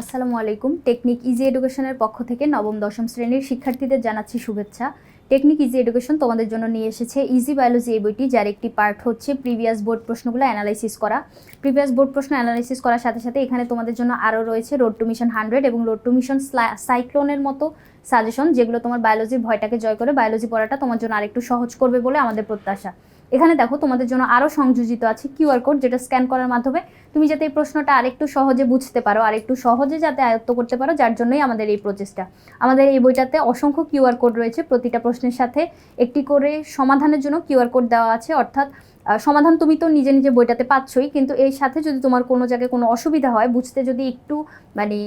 আসসালামু আলাইকুম। Technique easy এডুকেশনের পক্ষ থেকে নবম, দশম শ্রেণির শিক্ষার্থীদের জানাচ্ছি শুভেচ্ছা। টেকনিক ইজি এডুকেশন তোমাদের জন্য নিয়ে এসেছে ইজি বায়োলজি এই বইটি, যার একটি পার্ট হচ্ছে প্রিভিয়াস বোর্ড প্রশ্নগুলো অ্যানালাইসিস করা। প্রিভিয়াস বোর্ড প্রশ্ন অ্যানালাইসিস করার সাথে সাথে এখানে তোমাদের জন্য আরও রয়েছে রোড টু মিশন হান্ড্রেড এবং রোড টু মিশন সাইক্লোনের মতো সাজেশন, যেগুলো তোমার বায়োলজির ভয়টাকে জয় করে বায়োলজি পড়াটা তোমার জন্য আরেকটু সহজ করবে বলে আমাদের প্রত্যাশা। এখানে দেখো তোমাদের জন্য আরও সংযোজিত আছে কিউআর কোড যেটা স্ক্যান করার মাধ্যমে তুমি যাতে এই প্রশ্নটা আরেকটু সহজে বুঝতে পারো, আরেকটু সহজে যাতে আয়ত্ত করতে পারো, যার জন্যই আমাদের এই প্রচেষ্টা আমাদের এই বইটাতে অসংখ্য কিউআর কোড রয়েছে, প্রতিটা প্রশ্নের সাথে একটি করে সমাধানের জন্য কিউআর কোড দেওয়া আছে। অর্থাৎ সমাধান তুমি তো নিজে নিজে বইটাতে পাচ্ছই, কিন্তু এর সাথে যদি তোমার কোনো জায়গায় কোনো অসুবিধা হয়, বুঝতে যদি একটু মানে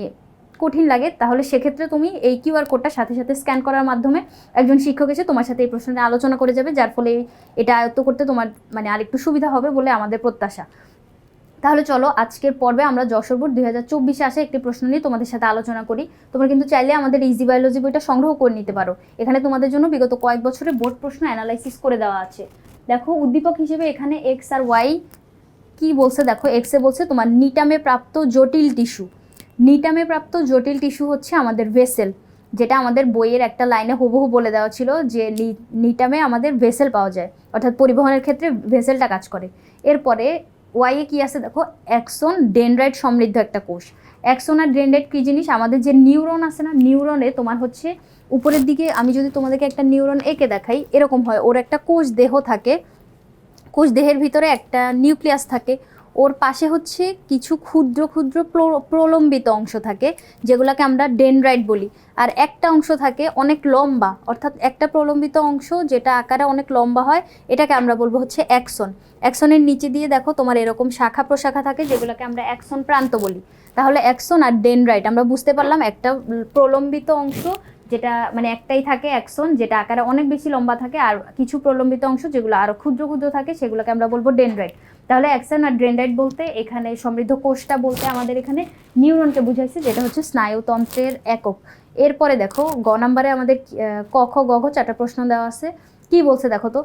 কঠিন লাগে, তাহলে সেক্ষেত্রে তুমি এই কিউআর কোডটা সাথে সাথে স্ক্যান করার মাধ্যমে একজন শিক্ষক এসে তোমার সাথে এই প্রশ্নটা আলোচনা করে যাবে, যার ফলে এটা আয়ত্ত করতে তোমার মানে আরেকটু সুবিধা হবে বলে আমাদের প্রত্যাশা। তাহলে চলো আজকের পর্বে আমরা যশোর বোর্ড দুই হাজার চব্বিশে আসে একটি প্রশ্ন নিয়ে তোমাদের সাথে আলোচনা করি। তোমরা কিন্তু চাইলে আমাদের ইজি বায়োলজি বইটা সংগ্রহ করে নিতে পারো। এখানে তোমাদের জন্য বিগত কয়েক বছরের বোর্ড প্রশ্ন অ্যানালাইসিস করে দেওয়া আছে। দেখো, উদ্দীপক হিসেবে এখানে এক্স আর ওয়াই কি বলছে? দেখো এক্সে বলছে তোমার নিটামে প্রাপ্ত জটিল টিস্যু। নিটামে প্রাপ্ত জটিল টিস্যু হচ্ছে আমাদের ভেসেল, যেটা আমাদের বইয়ের একটা লাইনে হুবহু বলে দেওয়া ছিল যে নিটামে আমাদের ভেসেল পাওয়া যায়, অর্থাৎ পরিবহনের ক্ষেত্রে ভেসেলটা কাজ করে। এরপরে ওয়াইয়ে কি আছে দেখো? অ্যাক্সন ডেনড্রাইট সমৃদ্ধ একটা কোষ। অ্যাক্সন আর ডেনড্রাইট কী জিনিস? আমাদের যে নিউরন আছে না, নিউরনে তোমার হচ্ছে উপরের দিকে আমি যদি তোমাদেরকে একটা নিউরন এঁকে দেখাই, এরকম হয়। ওর একটা কোষ দেহ থাকে, কোষ দেহের ভিতরে একটা নিউক্লিয়াস থাকে। ওর পাশে হচ্ছে কিছু ক্ষুদ্র ক্ষুদ্র প্র- প্রলম্বিত অংশ থাকে, যেগুলোকে আমরা ডেনড্রাইট বলি। আর একটা অংশ থাকে অনেক লম্বা, অর্থাৎ একটা প্রলম্বিত অংশ যেটা আকারে অনেক লম্বা হয়, এটাকে আমরা বলব হচ্ছে অ্যাক্সন। অ্যাক্সনের নিচে দিয়ে দেখো তোমার এরকম শাখা প্রশাখা থাকে, যেগুলোকে আমরা অ্যাক্সন প্রান্ত বলি। তাহলে অ্যাক্সন আর ডেনড্রাইট, আমরা বুঝতে পারলাম একটা প্রলম্বিত অংশ যেটা মানে একটাই থাকে অ্যাক্সন, যেটা আকারে অনেক বেশি লম্বা থাকে আর কিছু প্রলম্বিত অংশ যেগুলো আরও ক্ষুদ্র ক্ষুদ্র থাকে সেগুলোকে আমরা বলব ডেনড্রাইট। তাহলে অ্যাক্সন আর ডেনড্রাইট বলতে এখানে সমৃদ্ধ কোষটা বলতে আমাদের এখানে নিউরনকে বুঝাইছে, যেটা হচ্ছে স্নায়ুতন্ত্রের একক। এরপরে দেখো, গ নাম্বারে আমাদের ক খ, গ চারটা প্রশ্ন দেওয়া আছে। কি বলছে দেখো তো?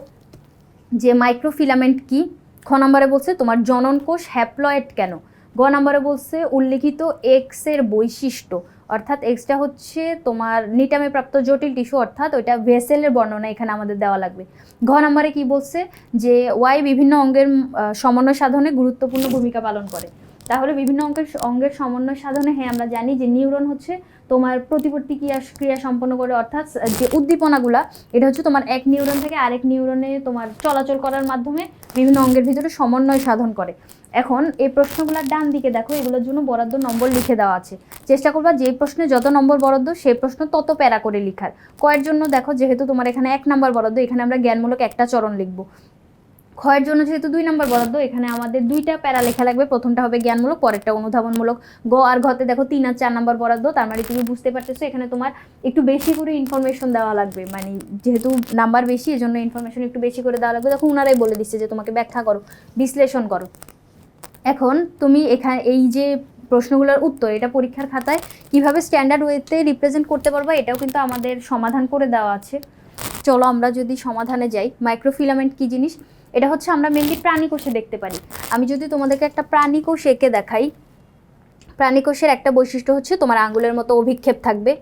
যে মাইক্রোফিলামেন্ট কি? খ নম্বরে বলছে তোমার জনন কোষ হ্যাপ্লয়েড কেন? গ নাম্বারে বলছে উল্লিখিত এক্সের বৈশিষ্ট্য। অর্থাৎ এক্সটা হচ্ছে তোমার নিটামে প্রাপ্ত জটিল টিস্যু অর্থাৎ ওইটা ভেসেলের বর্ণনা এখানে আমাদের দেওয়া লাগবে। ঘ নম্বরে কি বলছে? যে ওয়াই বিভিন্ন অঙ্গের সমন্বয় সাধনে গুরুত্বপূর্ণ ভূমিকা পালন করে। তাহলে বিভিন্ন অঙ্গের অঙ্গের সমন্বয় সাধনে হ্যাঁ আমরা জানি যে নিউরন হচ্ছে তোমার প্রতিবর্তী ক্রিয়া ক্রিয়া সম্পন্ন করে, অর্থাৎ যে উদ্দীপনাগুলা, এটা হচ্ছে তোমার এক নিউরন থেকে আরেক নিউরনে তোমার চলাচল করার মাধ্যমে বিভিন্ন অঙ্গের ভিতরে সমন্বয় সাধন করে। এখন এই প্রশ্নগুলোর ডান দিকে দেখো, এগুলোর জন্য বরাদ্দ নম্বর লিখে দেওয়া আছে। চেষ্টা করবা যে প্রশ্নে যত নম্বর বরাদ্দ, সেই প্রশ্ন তত প্যারা করে লিখার। কয়ের জন্য দেখো, যেহেতু তোমার এখানে এক নম্বর বরাদ্দ, এখানে আমরা জ্ঞানমূলক একটা চরণ লিখব। ক্ষয়ের জন্য যেহেতু দুই নম্বর বরাদ্দ, এখানে আমাদের দুইটা প্যারা লেখা লাগবে। প্রথমটা হবে জ্ঞানমূলক, পরেরটা অনুধাবনমূলক। গ আর ঘতে দেখো তিন আর চার নম্বর বরাদ্দ, তার মানে তুমি বুঝতে পারতেছো, এখানে তোমার একটু বেশি করে ইনফরমেশন দেওয়া লাগবে। মানে যেহেতু নাম্বার বেশি, এজন্য ইনফরমেশন একটু বেশি করে দেওয়া লাগবে। দেখো ওনারাই বলে দিচ্ছে যে তোমাকে ব্যাখ্যা করো, বিশ্লেষণ করো। এখন তুমি এখানে এই যে প্রশ্নগুলোর উত্তর, এটা পরীক্ষার খাতায় কীভাবে স্ট্যান্ডার্ড ওয়েতে রিপ্রেজেন্ট করতে পারবা, এটাও কিন্তু আমাদের সমাধান করে দেওয়া আছে। চলো আমরা যদি সমাধানে যাই মাইক্রোফিলামেন্ট কি জিনিস? এটা হচ্ছে আমরা মেনলি প্রাণী কোষে দেখতে পারি। আমি যদি তোমাদেরকে একটা প্রাণী কোষ এঁকে দেখাই, প্রাণী কোষের একটা বৈশিষ্ট্য হচ্ছে তোমার আঙ্গুলের মতো অভিক্ষেপ থাকবে।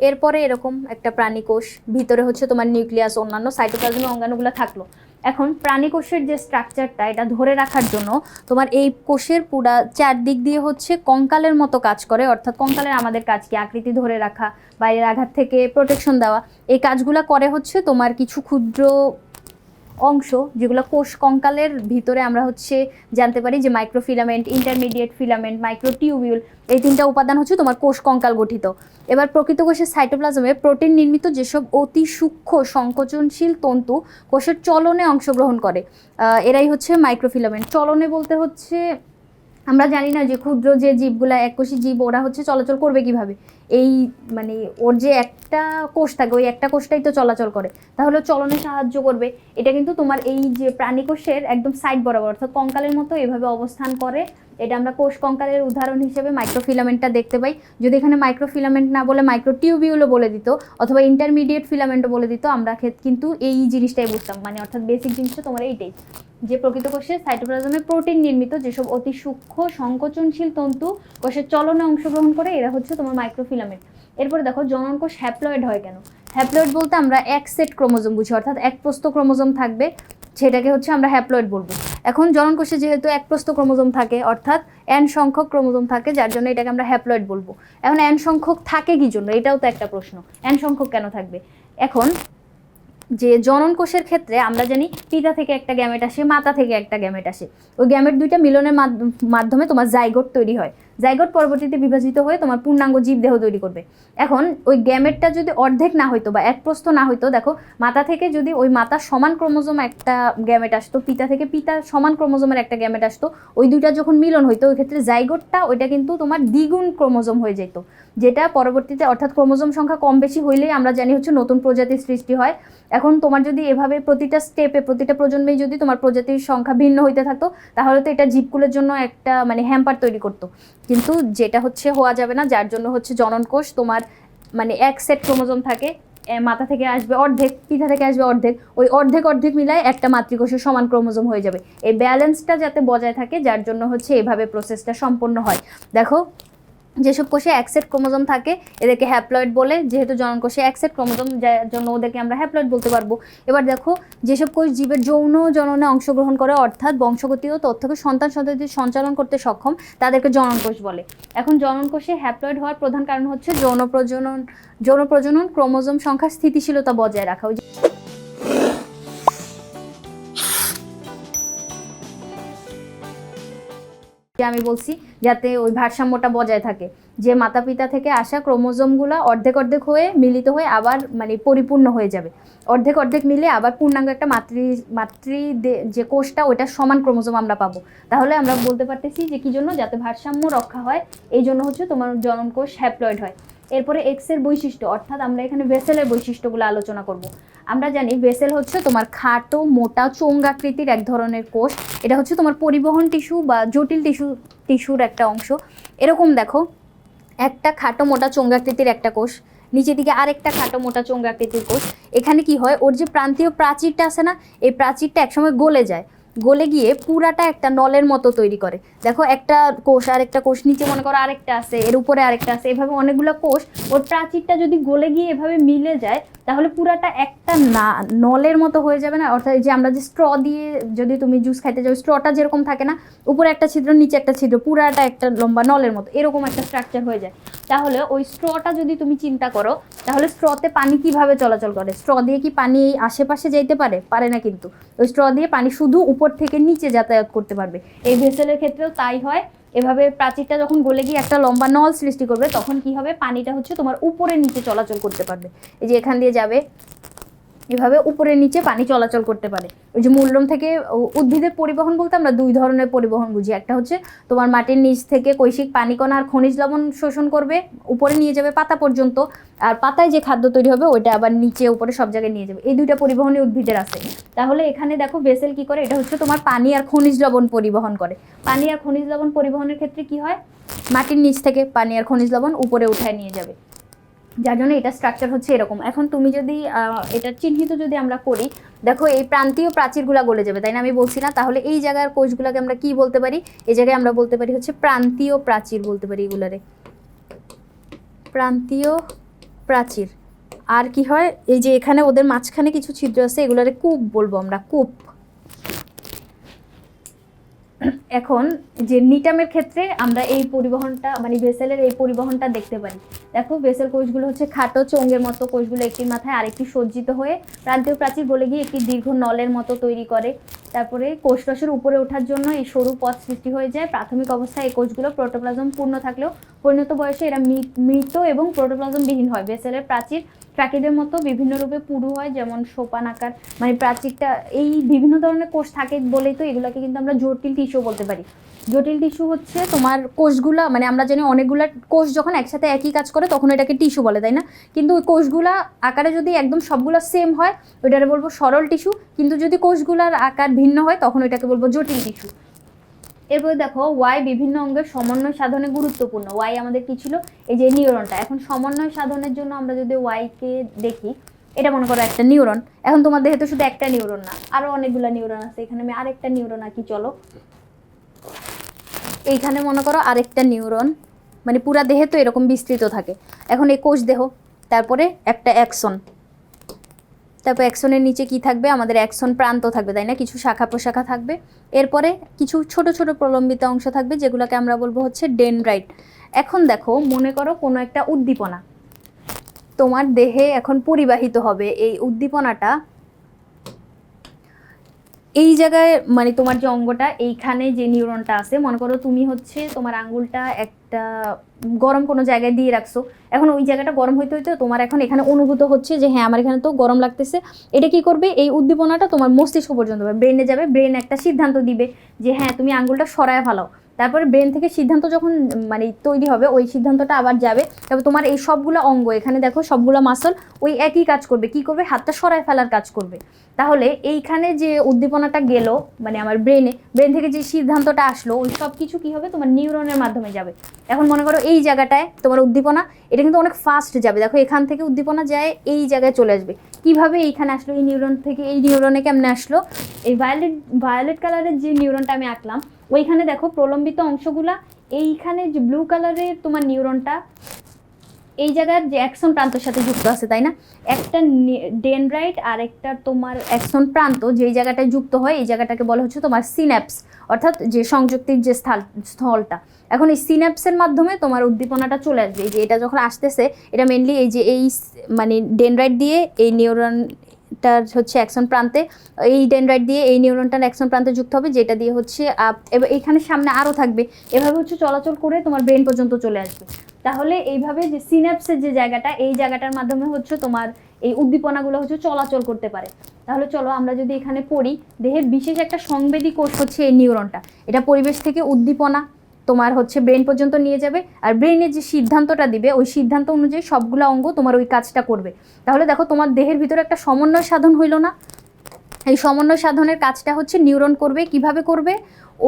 এরপরে এরকম একটা প্রাণী কোষ, ভিতরে হচ্ছে তোমার নিউক্লিয়াস, অন্যান্য সাইটোপ্লাজমের অঙ্গাণুগুলো থাকল। এখন প্রাণী কোষের যে স্ট্রাকচারটা এটা ধরে রাখার জন্য তোমার এই কোষের পুরা চারদিক দিয়ে হচ্ছে কঙ্কালের মতো কাজ করে। অর্থাৎ কঙ্কালের আমাদের কাজ কি আকৃতি ধরে রাখা, বাইরের আঘাত থেকে প্রোটেকশন দেওয়া। এই কাজগুলো করে হচ্ছে তোমার কিছু ক্ষুদ্র অংশ, যেগুলো কোষ কঙ্কালের ভিতরে আমরা হচ্ছে জানতে পারি যে মাইক্রোফিলামেন্ট ইন্টারমিডিয়েট ফিলামেন্ট মাইক্রোটিউবিউল এই তিনটা উপাদান হচ্ছে তোমার কোষ কঙ্কাল গঠিত। এবার প্রকৃত কোষের সাইটোপ্লাজমে প্রোটিন নির্মিত যেসব অতি সূক্ষ্ম সংকোচনশীল তন্তু কোষের চলনে অংশগ্রহণ করে এরাই হচ্ছে মাইক্রোফিলামেন্ট চলনে বলতে হচ্ছে, আমরা জানি না যে ক্ষুদ্র যে জীবগুলা এককোষী জীব, ওরা হচ্ছে চলাচল করবে কীভাবে? এই মানে ওর যে একটা কোষ থাকে, ওই একটা কোষটাই তো চলাচল করে। তাহলে চলনে সাহায্য করবে। এটা কিন্তু তোমার এই যে প্রাণী কোষের একদম সাইড বরাবর, অর্থাৎ কঙ্কালের মতো এভাবে অবস্থান করে। এটা আমরা কোষ কঙ্কালের উদাহরণ হিসেবে মাইক্রোফিলামেন্টটা দেখতে পাই। যদি এখানে মাইক্রোফিলামেন্ট না বলে মাইক্রোটিউবিউলও বলে দিত, অথবা ইন্টারমিডিয়েট ফিলামেন্টও বলে দিত, আমরা কিন্তু এই জিনিসটাই বুঝতাম। মানে অর্থাৎ বেসিক জিনিসটা তোমার এইটাই। যে প্রকৃত কোষে সাইটোপ্লাজমে প্রোটিন নির্মিত, যেসব অতি সূক্ষ্ম, সংকোচনশীল তন্তু কোষের চলনে অংশগ্রহণ করে, এরা হচ্ছে তোমার মাইক্রোফিলামেন্ট এরপরে দেখো জনন কোষ হ্যাপ্লয়েড হয় কেন? হ্যাপ্লয়েড বলতে আমরা এক সেট ক্রোমোজোম বুঝি, অর্থাৎ এক প্রস্থ ক্রোমোজোম থাকবে, সেটাকে হচ্ছে আমরা হ্যাপ্লয়েড বলব। এখন জনন কোষে যেহেতু এক প্রস্থ ক্রোমোজোম থাকে, অর্থাৎ এন সংখ্যক ক্রোমোজোম থাকে, যার জন্য এটাকে আমরা হ্যাপ্লয়েড বলব। এখন এন সংখ্যক থাকে কি জন্য? এটাও তো একটা প্রশ্ন। এন সংখ্যক কেন থাকবে? এখন, যে জনন কোষের ক্ষেত্রে আমরা জানি পিতা থেকে একটা গ্যামেট আসে, মাতা থেকে একটা গ্যামেট আসে। ওই গ্যামেট দুইটা মিলনের মাধ্য- মাধ্যমে তোমার জাইগোট তৈরি হয়। জাইগোট পরবর্তীতে বিভাজিত হয়ে তোমার পূর্ণাঙ্গ জীবদেহ তৈরি করবে। এখন ওই গ্যামেটটা যদি অর্ধেক না হইতো বা এক প্রস্থ না হইতো, দেখো মাতা থেকে যদি ওই মাতা সমান ক্রোমোজোম একটা গ্যামেট আসতো, পিতা থেকে পিতা সমান ক্রোমোজোমের একটা গ্যামেট আসতো, ওই দুইটা যখন মিলন হইতো, ওই ক্ষেত্রে জাইগোটটা ওইটা কিন্তু তোমার দ্বিগুণ ক্রোমোজোম হয়ে যেত। যেটা পরবর্তীতে অর্থাৎ ক্রোমোজোম সংখ্যা কম বেশি হইলেই আমরা জানি হচ্ছে নতুন প্রজাতির সৃষ্টি হয়। এখন তোমার যদি এভাবে প্রতিটা স্টেপে প্রতিটা প্রজন্মেই যদি তোমার প্রজাতির সংখ্যা ভিন্ন হইতে থাকতো, তাহলে তো এটা জীবকুলের জন্য একটা মানে হ্যাম্পার তৈরি করতো। কিন্তু যেটা হচ্ছে হওয়া যাবে না, যার জন্য হচ্ছে জনন কোষ তোমার মানে এক সেট ক্রোমোজোম থাকে মাথা থেকে আসবে অর্ধেক, পিঠা থেকে আসবে অর্ধেক, ওই অর্ধেক অর্ধেক মিলায় একটা মাতৃকোষের সমান ক্রোমোজোম হয়ে যাবে। এই ব্যালেন্সটা যাতে বজায় থাকে, যার জন্য হচ্ছে এভাবে প্রসেসটা সম্পন্ন হয়। দেখো যেসব কোষে একসেট ক্রোমোজোম থাকে, এদেরকে হ্যাপ্লয়েড বলে। যেহেতু জনন কোষে একসেট ক্রোমোজোম যার জন্য ওদেরকে আমরা হ্যাপ্লয়েড বলতে পারব। এবার দেখো, যেসব কোষ জীবের যৌন জননে অংশগ্রহণ করে, অর্থাৎ বংশগতীয় তথ্যকে সন্তান সন্ততি সঞ্চালন করতে সক্ষম, তাদেরকে জনন কোষ বলে। এখন জনন কোষে হ্যাপ্লয়েড হওয়ার প্রধান কারণ হচ্ছে যৌন প্রজনন যৌন প্রজনন ক্রোমোজোম সংখ্যার স্থিতিশীলতা বজায় রাখা। আমি বলছি, যাতে ওই ভারসাম্যটা বজায় থাকে। যে মাতা পিতা থেকে আসা ক্রোমোজোমগুলো অর্ধেক অর্ধেক হয়ে মিলিত হয়ে আবার মানে পরিপূর্ণ হয়ে যাবে। অর্ধেক অর্ধেক মিলে আবার পূর্ণাঙ্গ একটা মাতৃ মাতৃ যে কোষটা ওইটা সমান ক্রোমোজোম আমরা পাবো। তাহলে আমরা বলতে পারতেছি যে কি জন্য? যাতে ভারসাম্য রক্ষা হয়, এই জন্য হচ্ছে তোমার জনন কোষ হ্যাপ্লয়েড হয়। এরপরে এক্সের বৈশিষ্ট্য, অর্থাৎ আমরা এখানে ভেসেলের বৈশিষ্ট্যগুলো আলোচনা করব। আমরা জানি ভেসেল হচ্ছে তোমার খাটো, মোটা চোঙ্গাকৃতির এক ধরনের কোষ। এটা হচ্ছে তোমার পরিবহন টিস্যু বা জটিল টিস্যু, টিস্যুর একটা অংশ। এরকম দেখো, একটা খাটো, মোটা চোঙ্গাকৃতির একটা কোষ, নিচের দিকে আরেকটা খাটো, মোটা চোঙ্গাকৃতির কোষ। এখানে কি হয়, ওর যে প্রান্তীয় প্রাচীরটা আছে না, এই প্রাচীরটা একসময় গলে যায়। গলে গিয়ে পুরাটা একটা নলের মতো তৈরি করে। দেখো, একটা কোষ আর একটা কোষ, নিচে মনে করো আরেকটা আছে, এর উপরে আরেকটা আছে, এভাবে অনেকগুলো কোষ, ওর প্রাচীরটা যদি গলে গিয়ে এভাবে মিলে যায় তাহলে পুরাটা একটা না, নলের মতো হয়ে যাবে না? অর্থাৎ যে আমরা যে স্ট্র দিয়ে যদি তুমি জুস খাইতে যাও, স্ট্রটা যেরকম থাকে না, উপরে একটা ছিদ্র, নিচে একটা ছিদ্র, পুরাটা একটা লম্বা নলের মতো, এরকম একটা স্ট্রাকচার হয়ে যায়। তাহলে ওই স্ট্রটা যদি তুমি চিন্তা করো, তাহলে স্ট্রতে পানি কীভাবে চলাচল করে? স্ট্র দিয়ে কি পানি এই আশেপাশে যাইতে পারে? পারে না কিন্তু। ওই স্ট্র দিয়ে পানি শুধু উপর থেকে নিচে যাতায়াত করতে পারবে। এই ভেসেলের ক্ষেত্রেও তাই হয়। এভাবে প্রাচীরটা যখন গলে গিয়ে একটা লম্বা নল সৃষ্টি করবে, তখন কি হবে? পানিটা হচ্ছে তোমার উপরে নিচে চলাচল করতে পারবে। এই যে এখান দিয়ে যাবে এভাবে উপরে নিচে পানি চলাচল করতে পারে। ওই যে মূলরম থেকে উদ্ভিদের পরিবহন বলতে আমরা দুই ধরনের পরিবহন বুঝি। একটা হচ্ছে তোমার মাটির নিচ থেকে কৈশিক পানিকণা আর খনিজ লবণ শোষণ করবে, উপরে নিয়ে যাবে পাতা পর্যন্ত। আর পাতায় যে খাদ্য তৈরি হবে, ওইটা আবার নিচে উপরে সব জায়গায় নিয়ে যাবে। এই দুইটা পরিবহনই উদ্ভিদের আছে। তাহলে এখানে দেখো ভেসেল কি করে? এটা হচ্ছে তোমার পানি আর খনিজ লবণ পরিবহন করে। পানি আর খনিজ লবণ পরিবহনের ক্ষেত্রে কি হয়? মাটির নিচ থেকে পানি আর খনিজ লবণ উপরে উঠায় নিয়ে যাবে। যার জন্য এটা স্ট্রাকচার হচ্ছে এরকম। এখন তুমি যদি এটা চিহ্নিত যদি আমরা করি, দেখো এই প্রান্তীয় প্রাচীরগুলা গলে যাবে, তাই না? আমি বলছি না, তাহলে এই জায়গার কোষগুলোকে আমরা কি বলতে পারি? এই জায়গায় আমরা বলতে পারি হচ্ছে প্রান্তীয় প্রাচীর বলতে পারি এগুলারে। প্রান্তীয় প্রাচীর। আর কি হয়? এই যে এখানে ওদের মাঝখানে কিছু ছিদ্র আছে, এগুলারে কূপ বলব আমরা, কূপ। এখন যে নিটামের ক্ষেত্রে আমরা এই পরিবহনটা মানে ভেসেলের এই পরিবহনটা দেখতে পারি। দেখো ভেসেল কোষগুলো হচ্ছে খাটো চোঙের মতো কোষগুলো একটি মাথায় আরেকটি সজ্জিত হয়ে প্রান্তীয় প্রাচীর বলে গিয়ে একটি দীর্ঘ নলের মতো তৈরি করে। তারপরে কোষরসের উপরে ওঠার জন্য এই সরু পথ সৃষ্টি হয়ে যায়। প্রাথমিক অবস্থায় এই কোষগুলো প্রোটোপ্লাজম পূর্ণ থাকলেও পরিণত বয়সে এরা মৃত এবং প্রোটোপ্লাজম বিহীন হয়। ভেসেলের প্রাচীর প্রাকৃতের মতো বিভিন্ন রূপে পুরু হয়, যেমন সোপান আকার। মানে প্রাচীরটা এই বিভিন্ন ধরনের কোষ থাকে বলেই তো এগুলোকে কিন্তু আমরা জটিল টিস্যু বলতে বলতে পারি। জটিল টিস্যু হচ্ছে তোমার কোষগুলা মানে আমরা জানি অনেকগুলা কোষ যখন একসাথে একই কাজ করে তখন এটাকে টিস্যু বলে, তাই না? কিন্তু ওই কোষগুলা আকারে যদি একদম সবগুলা সেম হয়, ওইটারে বলব সরল টিস্যু। কিন্তু যদি কোষগুলার আকার ভিন্ন হয়, তখন ওইটাকে বলব জটিল টিস্যু। এরপরে দেখো ওয়াই বিভিন্ন অঙ্গের সমন্বয় সাধনে গুরুত্বপূর্ণ। ওয়াই আমাদের কি ছিল? এই যে নিউরনটা এখন সমন্বয় সাধনের জন্য আমরা যদি ওয়াইকে দেখি, এটা মনে করো একটা নিউরন এখন তোমার দেহে তো শুধু একটা নিউরন না, আরও অনেকগুলো নিউরন আছে। এখানে আমি আরেকটা নিউরন আঁকি, চলো। এইখানে মনে করো আরেকটা নিউরন মানে পুরা দেহে তো এরকম বিস্তৃত থাকে। এখন এই কোষ দেহ, তারপরে একটা অ্যাকশন তারপর অ্যাকশনের নিচে কি থাকবে? আমাদের অ্যাকশন প্রান্ত থাকবে, তাই না? কিছু শাখা প্রশাখা থাকবে। এরপরে কিছু ছোট ছোট প্রলম্বিত অংশ থাকবে, যেগুলোকে আমরা বলব হচ্ছে ডেনড্রাইট। এখন দেখো, মনে করো কোনো একটা উদ্দীপনা। তোমার দেহে এখন পরিবাহিত হবে। এই উদ্দীপনাটা এই জায়গায় মানে তোমার যে অঙ্গটা, এইখানে যে নিউরনটা আছে, মনে করো তুমি হচ্ছে তোমার আঙ্গুলটা একটা গরম কোনো জায়গায় দিয়ে রাখছো। এখন ওই জায়গাটা গরম হইতে হইতে তোমার এখন এখানে অনুভূত হচ্ছে যে হ্যাঁ আমার এখানে তো গরম লাগতেছে। এটা কি করবে? এই উদ্দীপনাটা তোমার মস্তিষ্ক পর্যন্ত ব্রেনে যাবে। ব্রেন একটা সিদ্ধান্ত দিবে যে হ্যাঁ তুমি আঙ্গুলটা সরায় ফেলাও। তারপরে ব্রেন থেকে সিদ্ধান্ত যখন মানে তৈরি হবে, ওই সিদ্ধান্তটা আবার যাবে। তারপর তোমার এই সবগুলো অঙ্গ, এখানে দেখো সবগুলো মাসল ওই একই কাজ করবে। কি করবে? হাতটা সরায় ফেলার কাজ করবে। তাহলে এইখানে যে উদ্দীপনাটা গেল মানে আমার ব্রেনে ব্রেন থেকে যে সিদ্ধান্তটা আসলো, ওই সব কিছু কী হবে? তোমার নিউরনের মাধ্যমে যাবে। এখন মনে করো এই জায়গাটায় তোমার উদ্দীপনা, এটা কিন্তু অনেক ফাস্ট যাবে। দেখো এখান থেকে উদ্দীপনা যায়, এই জায়গায় চলে আসবে। কীভাবে এইখানে আসলো? এই নিউরন থেকে, এই নিউরনে কেমনে আসলো? এই ভায়োলেট ভায়োলেট কালারের যে নিউরনটা আমি আঁকলাম ওইখানে দেখো প্রলম্বিত অংশগুলা, এইখানে যে ব্লু কালারের তোমার নিউরনটা এই জায়গার যে অ্যাকশন প্রান্তর সাথে যুক্ত আছে, তাই না? একটা ডেনরাইট আর একটা তোমার অ্যাকশন প্রান্ত যেই জায়গাটায় যুক্ত হয়, এই জায়গাটাকে বলা হচ্ছে তোমার সিন্যাপস অর্থাৎ যে সংযুক্তির যে স্থল, স্থলটা। এখন এই সিন্যাপসের মাধ্যমে তোমার উদ্দীপনাটা চলে আসবে যে এটা যখন আসতেছে, এটা মেনলি এই যে এই মানে ডেনরাইট দিয়ে এই নিউরনটার হচ্ছে অ্যাকশন প্রান্তে, এই ডেনরাইট দিয়ে এই নিউরনটার অ্যাকশন প্রান্তে যুক্ত হবে, যেটা দিয়ে হচ্ছে এবার এখানে সামনে আরও থাকবে। এভাবে হচ্ছে চলাচল করে তোমার ব্রেন পর্যন্ত চলে আসবে। তাহলে এইভাবে যে সিনাপসের যে জায়গাটা, এই জায়গাটার মাধ্যমে হচ্ছে তোমার এই উদ্দীপনাগুলো হচ্ছে চলাচল করতে পারে। তাহলে চলো আমরা যদি এখানে পড়ি, দেহের বিশেষ একটা সংবেদী কোষ হচ্ছে এই নিউরনটা এটা পরিবেশ থেকে উদ্দীপনা তোমার হচ্ছে ব্রেন পর্যন্ত নিয়ে যাবে আর ব্রেনের যে সিদ্ধান্তটা দিবে, ওই সিদ্ধান্ত অনুযায়ী সবগুলো অঙ্গ তোমার ওই কাজটা করবে। তাহলে দেখো তোমার দেহের ভিতরে একটা সমন্বয় সাধন হইল না। এই সমন্বয় সাধনের কাজটা হচ্ছে নিউরন করবে, কীভাবে করবে?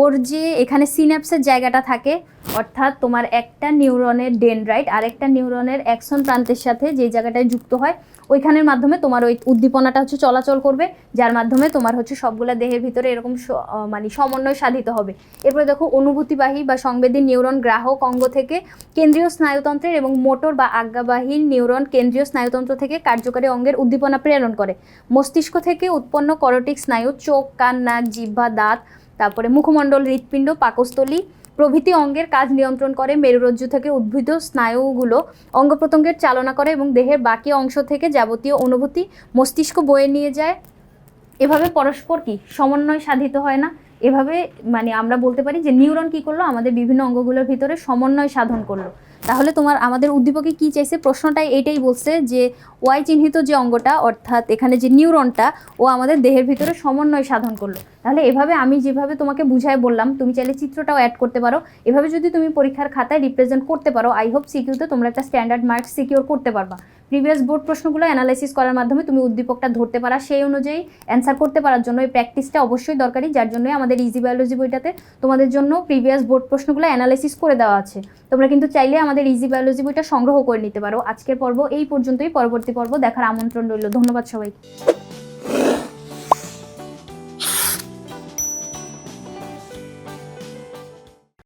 ওর যে এখানে সিন্যাপসের জায়গাটা থাকে, অর্থাৎ তোমার একটা নিউরনের ডেনরাইট আর একটা নিউরনের অ্যাকশন প্রান্তের সাথে যে জায়গাটায় যুক্ত হয়, ওইখানের মাধ্যমে তোমার ওই উদ্দীপনাটা হচ্ছে চলাচল করবে, যার মাধ্যমে তোমার হচ্ছে সবগুলা দেহের ভিতরে এরকম মানে সমন্বয় সাধিত হবে। এরপরে দেখো, অনুভূতিবাহী বা সংবেদী নিউরন গ্রাহক অঙ্গ থেকে কেন্দ্রীয় স্নায়ুতন্ত্রের এবং মোটর বা আজ্ঞাবাহী নিউরন কেন্দ্রীয় স্নায়ুতন্ত্র থেকে কার্যকারী অঙ্গের উদ্দীপনা প্রেরণ করে। মস্তিষ্ক থেকে উৎপন্ন করটিক স্নায়ু, চোখ, কান, নাক, জিহ্বা, দাঁত তারপরে মুখমণ্ডল হৃৎপিণ্ড, পাকস্থলী, প্রভৃতি অঙ্গের কাজ নিয়ন্ত্রণ করে, মেরুরজ্জু থেকে উদ্ভিদ, স্নায়ুগুলো অঙ্গ প্রত্যঙ্গের চালনা করে এবং দেহের বাকি অংশ থেকে যাবতীয় অনুভূতি মস্তিষ্ক বয়ে নিয়ে যায়। এভাবে পরস্পর কি সমন্বয় সাধিত হয় না? এভাবে মানে আমরা বলতে পারি যে নিউরন কি করল? আমাদের বিভিন্ন অঙ্গগুলোর ভিতরে সমন্বয় সাধন করল। তাহলে তোমার, আমাদের উদ্দীপকে কি চাইছে? প্রশ্নটাই এটাই বলছে যে, ওয়াই চিহ্নিত যে অঙ্গটা, অর্থাৎ এখানে যে নিউরনটা, ও আমাদের দেহের ভিতরে সমন্বয় সাধন করল। তাহলে এভাবে আমি যেভাবে তোমাকে বুঝায় বললাম, তুমি চাইলে চিত্রটাও অ্যাড করতে পারো। এভাবে যদি তুমি পরীক্ষার খাতায় রিপ্রেজেন্ট করতে পারো আই হোপ সিকিউতে তোমরা একটা স্ট্যান্ডার্ড মার্কস সিকিউর করতে পারবা। প্রিভিয়াস বোর্ড প্রশ্নগুলো অ্যানালাইসিস করার মাধ্যমে তুমি উদ্দীপকটা ধরতে পারা, সেই অনুযায়ী অ্যান্সার করতে পারার জন্য এই প্র্যাকটিসটা অবশ্যই দরকারি, যার জন্য আমাদের ইজি বায়োলজি বইটাতে তোমাদের জন্য প্রিভিয়াস বোর্ড প্রশ্নগুলো অ্যানালাইসিস করে দেওয়া আছে। তোমরা কিন্তু চাইলে আমাদের ইজি বায়োলজি বইটা সংগ্রহ করে নিতে পারো। আজকের পর্ব এই পর্যন্তই, পরবর্তী পর্ব দেখার আমন্ত্রণ রইল। ধন্যবাদ সবাইকে।